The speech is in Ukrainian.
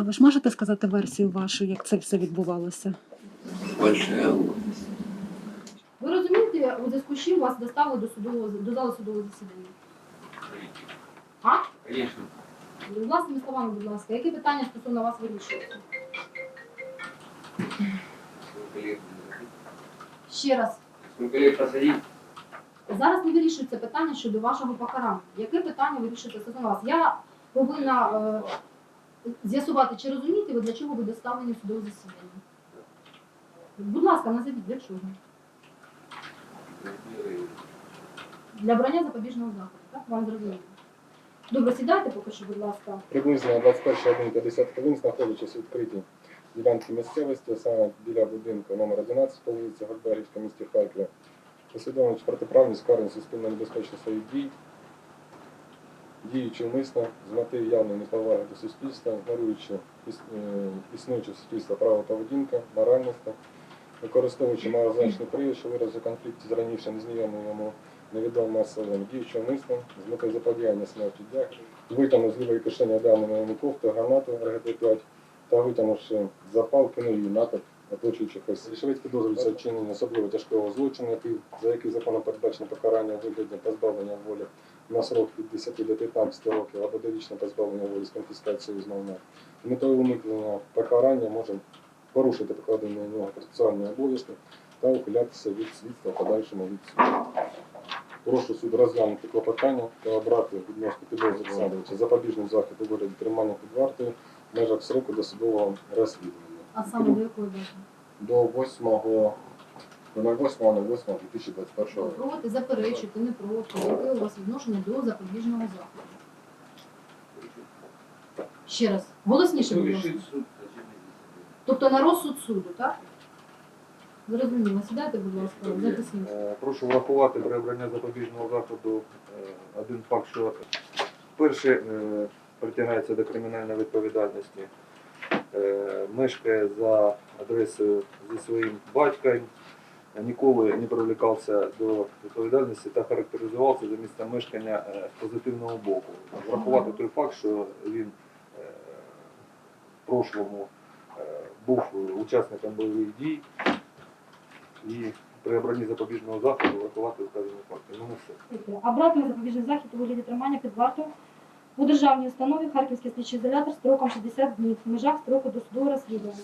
А ви ж можете сказати версію вашу, як це все відбувалося? Ви розумієте, у зв'язку з чим вас доставили до судового до зали судового засідання? А? Конечно. Власними словами, будь ласка, які питання стосовно вас вирішуються? Ще раз. Зараз не вирішується питання щодо вашого покарання. Яке питання вирішується стосовно вас? Я повинна е, з'ясувати, чи розумієте ви, для чого ви доставлені в судове засідання. Будь ласка, назовіть для чого? Для обрання запобіжного заходу, так? Вам зрозуміло. Добре, сідайте поки що, будь ласка. Приблизно о 21.50 хвилин, знаходячись у відкритій ділянці місцевості, саме біля будинку номер 11 по вулиці Гольберівська, місті Харкові, усвідомлюючи протиправні скарження суспільно небезпечних своїх дій, діючи вмисно з мотив явної неповаги до суспільства, ігноруючи е, існуюче в суспільства право поведінки, моральності, використовуючи малозначний привід, що вираз у з раніше незнайомим йому невідомим особам, діючи вмисно з метою заподіяння смерті. Дяки, витягнув з лівої кишені йому кофту, гранату РГД-5 та витягнувши запал, кинув її напад оточуючих осіб. Швидко підозрюється вчинення особливо тяжкого злочину, який, за який законом передбачено покарання вигляді позбавлення волі на срок від 10 до 15 років або довічне позбавлення волі з конфіскацією. З метою уникнення покарання може порушити покладені на нього процесуальні обов'язки та ухилятися від слідства подальшому від суду. Прошу суд розглянути клопотання та обрати відносно підозрюваного запобіжний захід у вигляді тримання під вартою в межах сроку досудового розслідування. А саме до якої дати? До 8 до 08.08.2021 року. Проти, заперечуєте, не проти. Яке у вас відношення до запобіжного заходу? Ще раз. Голосніше, будь ласка. суд. Тобто на розсуд суду, так? Зрозуміло. Сідайте, будь ласка, записніть. Е, Прошу врахувати при запобіжного заходу е, один факт, що перший е, притягається до кримінальної відповідальності, мешкає за адресою зі своїм батьком, е, ніколи не привлікався до відповідальності та характеризувався за місцем мешкання е, з позитивного боку. Врахувати той факт, що він е, в прошлому е, був учасником бойових дій і при обранні запобіжного заходу врахувати вказані факти. Ну, все. Обратний запобіжний захід у вигляді тримання під вартою у державній установі Харківський слідчий ізолятор строком 60 днів в межах строку досудового розслідування.